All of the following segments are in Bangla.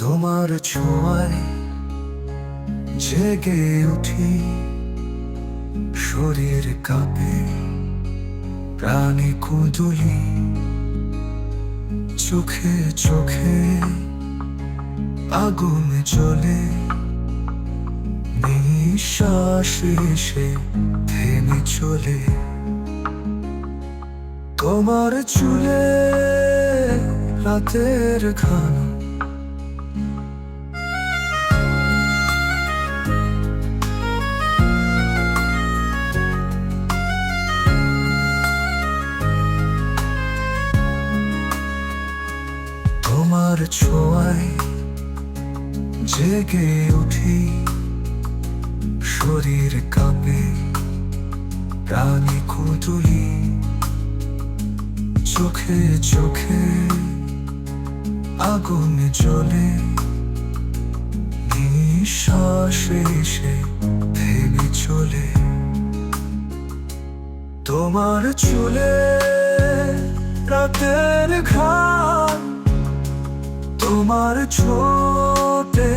তোমার ছোঁয়ায় জেগে উঠি। শরীর কাঁপে, প্রাণী কুদুলি। চোখে চোখে আগুন চলে নিঃশ্বাস এসে থেমে চলে। তোমার চুলে রাতের খানা তোমার ছোঁয়ায় জেগে উঠি। শরীর কাঁপে, প্রাণী কুতুলি চোখে চোখে আগুন জ্বলে। নিঃশ্বাস এসে থেমে চলে। তোমার চুলে রাতের ঘাম তোমার ছোটে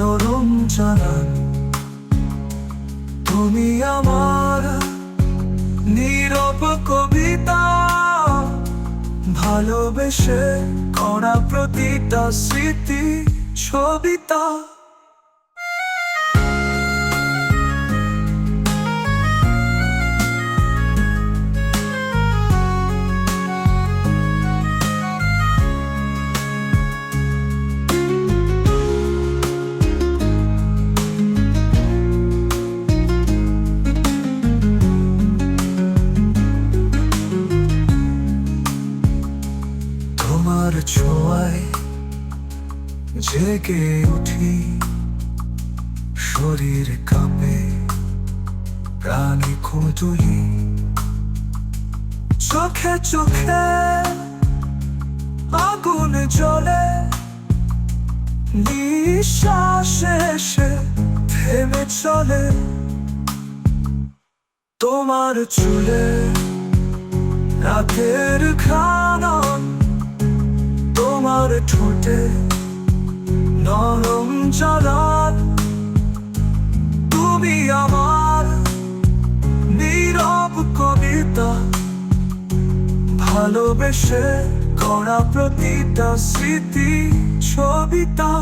নরম জানান তুমি আমার নীরব কবিতা ভালোবেসে করা প্রতিটা স্মৃতি ছবিতা তোমার ছোঁয়ায় জেগে উঠি। শরীর কাঁপে, প্রাণী খুঁজুলি চোখে চোখে আগুন জ্বলে, নিঃশ্বাস এসে থেমে চলে। তোমার চুলে রাতের খানন তোমার ঠোঁটে নরম চলার তুমি আমার নীরব কবিতা ভালোবেসে করা প্রতিটা স্মৃতি ছবিতা